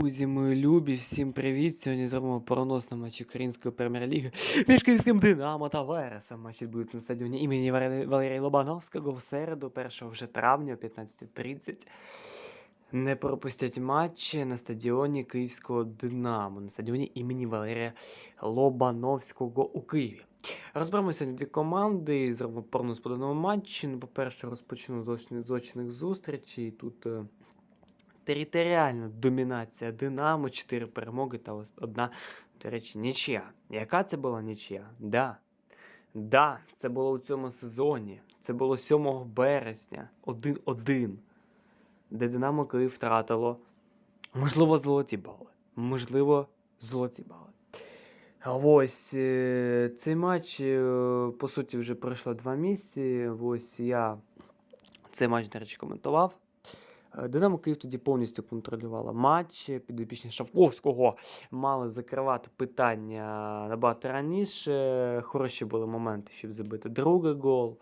Друзі, мої любі, всім привіт! Сьогодні зробимо прогноз на матч Української прем'єр-ліги між Київським Динамо та Вересом. Матч відбудеться на стадіоні імені Валерія Лобановського в середу, 1 вже травня о 15.30. Не пропустять матчі на стадіоні Київського Динамо, на стадіоні імені Валерія Лобановського у Києві. Розберемо сьогодні дві команди і зробимо прогноз по даному матчі. Ну, по-перше, розпочну з очних, з очних зустрічей. Тут е, територіальна домінація Динамо, 4 перемоги та одна, до речі, нічия. Яка це була нічия? Да. Да, це було у цьому сезоні. Це було 7 березня, 1-1, де Динамо Київ втратило, можливо, золоті бали. Можливо, золоті бали. Ось е, цей матч, е, по суті, вже пройшло два місяці. Ось я цей матч, до речі, коментував. Е, Динамо Київ тоді повністю контролювала матч. Підопічні Шавковського мали закривати питання набагато раніше. Хороші були моменти, щоб забити другий гол.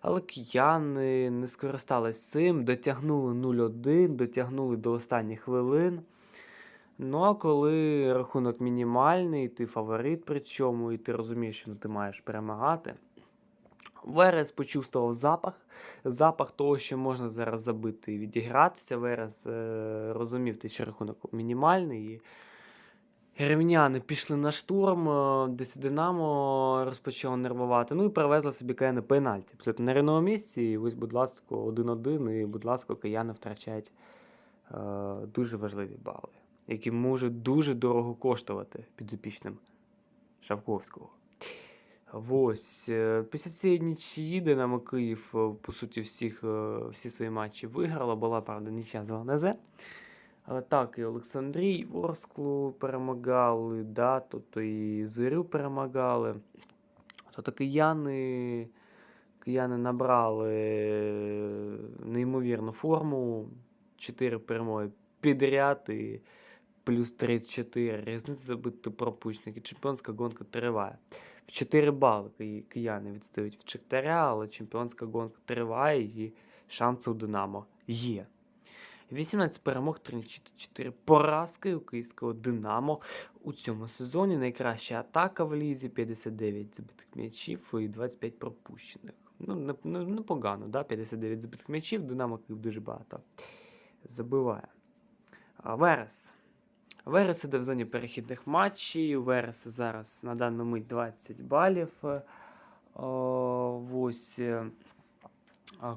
Але кияни не скористались цим, дотягнули 0-1, дотягнули до останніх хвилин. Ну а коли рахунок мінімальний, ти фаворит причому, і ти розумієш, що ну, ти маєш перемагати. Верес почувствував запах, запах того, що можна зараз забити і відігратися. Верес е, розумів, те, що рахунок мінімальний. І пішли на штурм, е, десь Динамо розпочало нервувати. Ну і привезли собі кияни пенальті. Абсолютно на рівному місці. І ось, будь ласка, 1-1, і, будь ласка, кияни втрачають е, дуже важливі бали, які можуть дуже дорого коштувати підопічним Шавковського. Ось. е, Після цієї нічиї Динамо Київ, е, по суті, всіх, е, всі свої матчі виграла. Була, правда, нічия з ЛНЗ. Але так, і Олександрій, Ворсклу перемагали, да, тобто і Зорю перемагали. Тобто кияни, кияни набрали неймовірну форму. 4 перемоги підряд і плюс 34. Різниця забити пропущених. І чемпіонська гонка триває. В 4 бали кияни відстають від Шахтаря, але чемпіонська гонка триває і шанси у Динамо є. 18 перемог, 34 поразки у київського Динамо у цьому сезоні. Найкраща атака в лізі, 59 забитих м'ячів і 25 пропущених. Ну, не- не- непогано, да? 59 забитих м'ячів, Динамо Київ дуже багато забиває. Верес. Верес іде в зоні перехідних матчів. Верес зараз на дану мить 20 балів. Е, о, Ось е,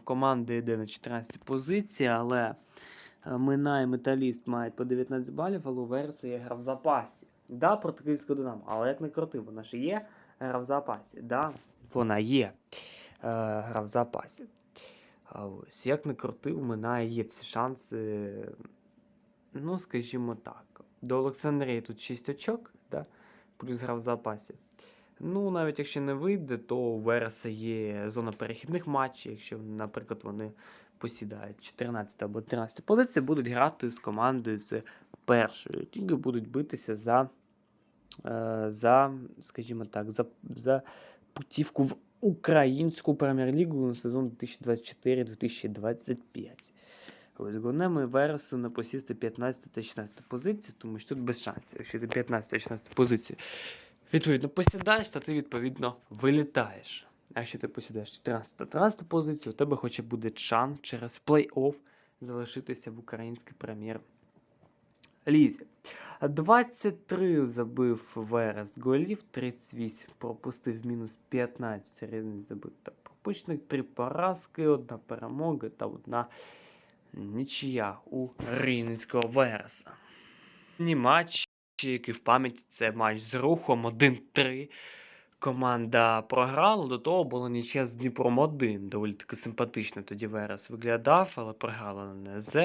команда йде на 14 позиції, але е, Минай Металіст мають по 19 балів, але у Вереса є гра в запасі. Да, проти Київського Динамо, але як не крути, вона ж є гра в запасі. Да, вона є е, гра в запасі. А ось, як не крути, у Минає є всі шанси, ну, скажімо так. До Олександрії тут 6 очок, да? плюс гра в запасі. Ну, навіть якщо не вийде, то у Вереса є зона перехідних матчів. Якщо, наприклад, вони посідають 14 або 13 позиції, будуть грати з командою з першою. Тільки будуть битися за, е, за скажімо так, за, за путівку в українську прем'єр-лігу на сезон 2024-2025. Ось головне Вересу не посісти 15 та 16 позицію, тому що тут без шансів. Якщо ти 15 та 16 позицію відповідно посідаєш, то ти відповідно вилітаєш. А якщо ти посідаєш 14 та 13 позицію, у тебе хоча буде шанс через плей-офф залишитися в українській прем'єр лізі. 23 забив Верес голів, 38 пропустив мінус 15 різниць забив та пропущених, 3 поразки, одна перемога та одна нічия у Рівненського Вереса. Ні матч, який в пам'яті це матч з рухом 1-3. Команда програла, до того була нічия з Дніпром 1. Доволі таки симпатично тоді Верес виглядав, але програла на НЗ.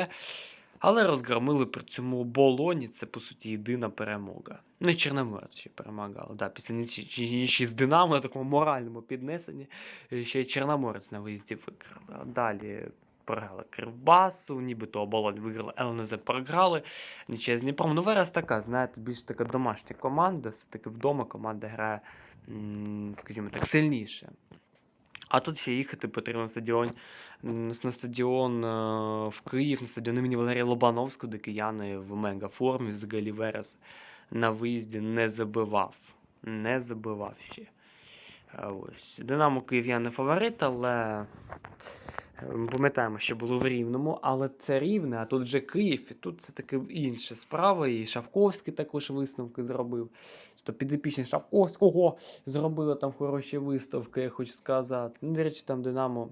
Але розгромили при цьому Болоні, це по суті єдина перемога. Ну і Чорноморець ще перемагала. Да, після нічі з Динамо на такому моральному піднесенні. е, Ще й Чорноморець на виїзді виграла. А Далі програли Кривбасу, нібито оболонь виграли, ЛНЗ програли. Нічия з Дніпром. Ну, Верес така, знаєте, більш така домашня команда, все-таки вдома команда грає, скажімо так, сильніше. А тут ще їхати потрібно на стадіон, на стадіон е, в Київ, на стадіон імені Валерія Лобановського, де кияни в мегаформі взагалі Верес на виїзді не забивав. Не забивав ще. Ось. Динамо Київ я не фаворит, але е, ми пам'ятаємо, що було в Рівному, але це рівне, а тут вже Київ, і тут це таки інша справа. І Шавковський також висновки зробив. Тобто підопічні Шавковського зробили там хороші виставки, я хочу сказати. Ну, до речі, там Динамо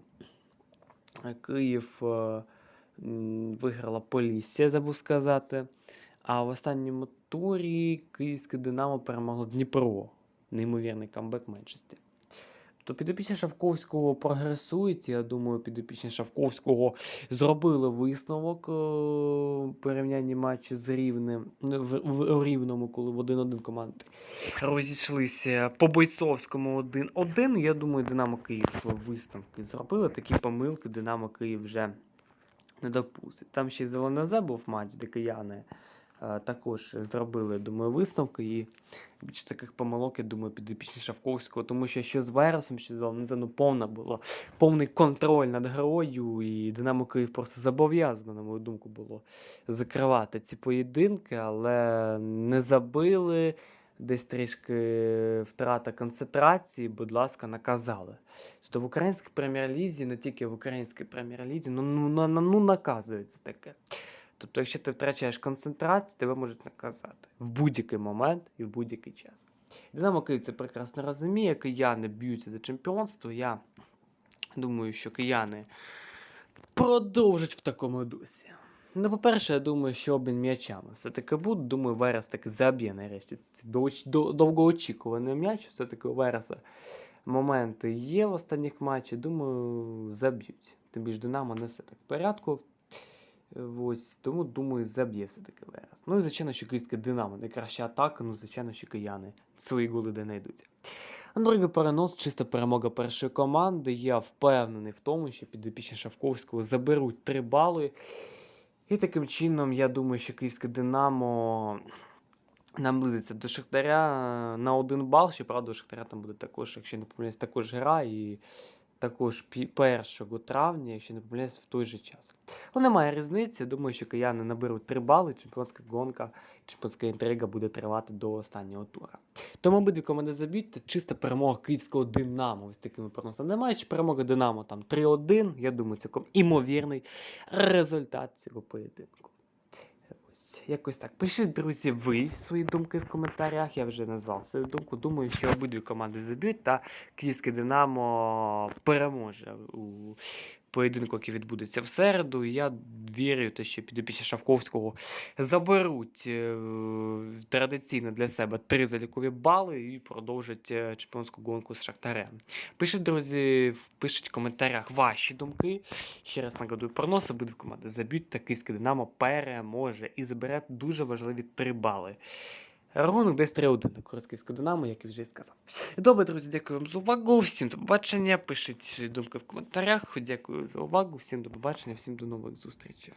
е, Київ е, виграла Полісся, забув сказати. А в останньому турі Київське Динамо перемогло Дніпро. Неймовірний камбек меншості. То підопічні Шавковського прогресують. Я думаю, підопічні Шавковського зробили висновок е, у порівнянні матчу з рівнем в, в, у рівному, коли в 1-1 команди розійшлися по бойцовському 1-1. Я думаю, Динамо Київ висновки зробили. Такі помилки Динамо Київ вже не допустить. Там ще й Зеленозе був матч, де кияни е, також зробили, думаю, висновки. І більше таких помилок, я думаю, підопічні Шавковського, тому що що з Вересом, що з Зеленозе, ну повна було, повний контроль над грою, і Динамо Київ просто зобов'язано, на мою думку, було закривати ці поєдинки, але не забили. Десь трішки втрата концентрації, будь ласка, наказали. Тобто в українській прем'єр-лізі, не тільки в українській прем'єр-лізі, ну, ну, ну, ну наказується таке. Тобто, якщо ти втрачаєш концентрацію, тебе можуть наказати в будь-який момент і в будь-який час. Динамо Київ це прекрасно розуміє, кияни б'ються за чемпіонство. Я думаю, що кияни продовжать в такому дусі. Ну, по-перше, я думаю, що обмін м'ячами все-таки буде. Думаю, Верес таки заб'є нарешті. Це довгоочікуваний м'яч. Все-таки у Вереса моменти є в останніх матчах. Думаю, заб'ють. Тим більше Динамо не все так в порядку. Ось, тому думаю, заб'є все-таки Верес. Ну і звичайно, що київське Динамо. Найкраща атака, ну, звичайно, що кияни свої голи де знайдуться. А другий перенос, чиста перемога першої команди. Я впевнений в тому, що підопічні Шавковського заберуть три бали. І таким чином, я думаю, що київське Динамо наблизиться до Шахтаря е, на один бал. Щоправда, у Шахтаря там буде також, якщо не помиляюсь, також гра і також 1 травня, якщо не помиляюсь, в той же час. Ну, немає різниці. Думаю, що кияни наберуть 3 бали. Чемпіонська гонка, чемпіонська інтрига буде тривати до останнього тура. Тому обидві команди заб'ють. Та чиста перемога київського Динамо. Ось такими прогнозами. Немає чи перемога Динамо там 3-1. Я думаю, це імовірний результат цього поєдинку. Ось, якось так. Пишіть, друзі, ви свої думки в коментарях. Я вже назвав свою думку. Думаю, що обидві команди заб'ють, та Київське Динамо переможе у поєдинку, який відбудеться в середу. Я вірю, те, що підопічні Шавковського заберуть е, традиційно для себе три залікові бали і продовжать е, чемпіонську гонку з Шахтарем. Пишіть, друзі, пишіть в коментарях ваші думки. Ще раз нагадую прогноз, обидві команди заб'ють, та Київське Динамо переможе і забере дуже важливі три бали. Рахунок десь 3-1 на користь Київського Динамо, як я вже і сказав. Добре, друзі, дякую вам за увагу. Всім до побачення. Пишіть свої думки в коментарях. Дякую за увагу. Всім до побачення, всім до нових зустрічей.